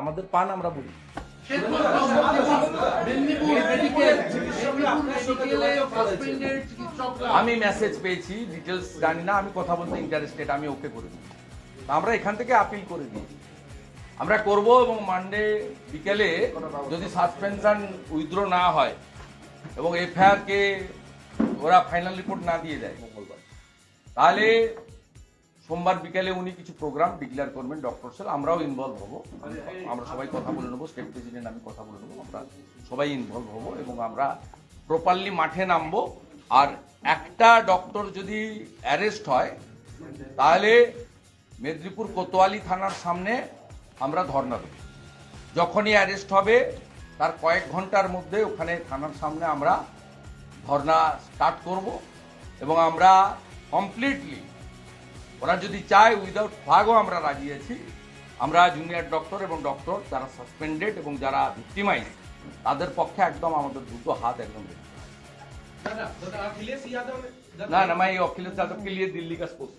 আমাদের পান আমরা বলি। আমি মেসেজ পেয়েছি ডিটেলস জানি না, আমি কথা বলতে ইন্টারেস্টেড আমি ওকে করে দিই। আমরা এখান থেকে আপিল করে দিয়েছি আমরা করব এবং মানডে বিকেলে যদি সাসপেনশন উইথড্র না হয় এবং এফআইআর কে ওরা ফাইনাল রিপোর্ট না দিয়ে দেয়, মঙ্গলবার, তাহলে সোমবার বিকেলে উনি কিছু প্রোগ্রাম ডিক্লেয়ার করবেন ডক্টর সেল আমরাও ইনভলভ হব। আমরা সবাই কথা বলে নেব, স্টেট প্রেসিডেন্ট আমি কথা বলে নেব, আমরা সবাই ইনভলভ হব এবং আমরা প্রপারলি মাঠে নামবো। আর একটা ডক্টর যদি অ্যারেস্ট হয়, তাহলে মেদিনীপুর কোতোয়ালি থানার সামনে আমরা ধর্ণা দেব। যখনই অ্যারেস্ট হবে, তার কয়েক ঘণ্টার মধ্যে ওখানে থানার সামনে আমরা ধর্ণা স্টার্ট করব এবং আমরা কমপ্লিটলি ওরা যদি চায় উইদাউট ফ্লাগও আমরা রাজি আছি। আমরা জুনিয়র ডক্টর এবং ডক্টর যারা সাসপেন্ডেড এবং যারা ভিক্টিমাইজ তাদের পক্ষে একদম আমাদের দুটো হাত একদম না না মাই অখিলেশ যাদবকে লিয়ে দিল্লি কা স্পোর্টস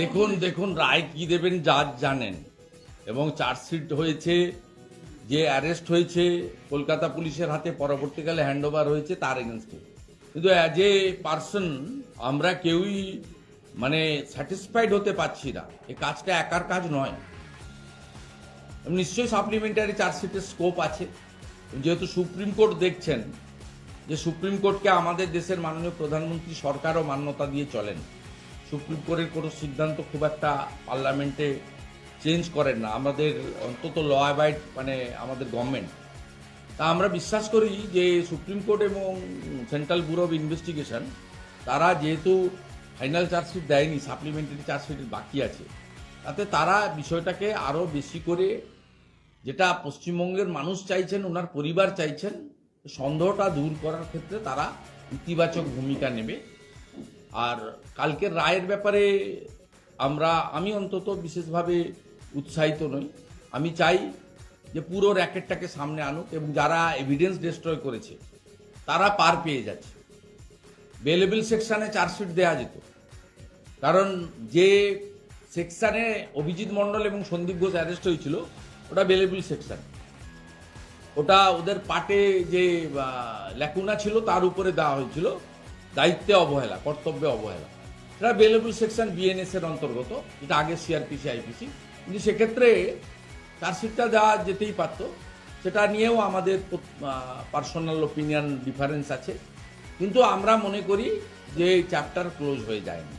দেখুন দেখুন রায় কি দেবেন যা জানেন। এবং চার্জশিট হয়েছে যে অ্যারেস্ট হয়েছে কলকাতা পুলিশের হাতে পরবর্তীকালে হ্যান্ডওভার হয়েছে তার এগেনস্টে কিন্তু অ্যাজ এ পার্সন আমরা কেউই মানে স্যাটিসফাইড হতে পারছি না। এই কাজটা একার কাজ নয়। নিশ্চয়ই সাপ্লিমেন্টারি চার্জশিটের স্কোপ আছে। যেহেতু সুপ্রিম কোর্ট দেখছেন, যে সুপ্রিম কোর্টকে আমাদের দেশের মাননীয় প্রধানমন্ত্রী সরকারও মান্যতা দিয়ে চলেন। সুপ্রিম কোর্টের কোনো সিদ্ধান্ত খুব একটা পার্লামেন্টে চেঞ্জ করেন না। আমাদের অন্তত ল অ্যাবাইড মানে আমাদের গভর্নমেন্ট। তা আমরা বিশ্বাস করি যে সুপ্রিম কোর্ট এবং সেন্ট্রাল ব্যুরো অফ ইনভেস্টিগেশন, তারা যেহেতু ফাইনাল চার্জশিট দেয়নি সাপ্লিমেন্টারি চার্জশিট বাকি আছে। তাতে তারা বিষয়টাকে আরও বেশি করে যেটা পশ্চিমবঙ্গের মানুষ চাইছেন, ওনার পরিবার চাইছেন, সন্দেহটা দূর করার ক্ষেত্রে তারা ইতিবাচক ভূমিকা নেবে। আর কালকের রায়ের ব্যাপারে আমরা, আমি অন্তত বিশেষভাবে উৎসাহিত নই। আমি চাই যে পুরো র্যাকেটটাকে সামনে আনুক এবং যারা এভিডেন্স ডিস্ট্রয় করেছে, তারা পার পেয়ে যাচ্ছে। বেলেবল সেকশানে চার্জশিট দেওয়া যেত। কারণ যে সেকশানে অভিজিৎ মণ্ডল এবং সন্দীপ ঘোষ অ্যারেস্ট হয়েছিল, ওটা বেলেবল সেকশন ওটা ওদের পাটে যে ল্যাকুনা ছিল, তার উপরে দেওয়া হয়েছিল। দায়িত্বে অবহেলা, কর্তব্যে অবহেলা। এটা বেলেবল সেকশন বিএনএস এর অন্তর্গত, যেটা আগে সিআরপিসি আইপিসি কিন্তু সেক্ষেত্রে চার্জশিটটা দেওয়া যেতেই পারতো। সেটা নিয়েও আমাদের পার্সোনাল ওপিনিয়ন ডিফারেন্স আছে। কিন্তু আমরা মনে করি যে এই চ্যাপ্টার ক্লোজ হয়ে যায়নি।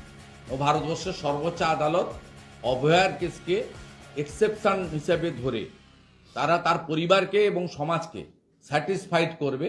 ও ভারতবর্ষের সর্বোচ্চ আদালত অভয়ার কেসকে এক্সেপশন হিসেবে ধরে তারা তার পরিবারকে এবং সমাজকে স্যাটিসফাইড করবে।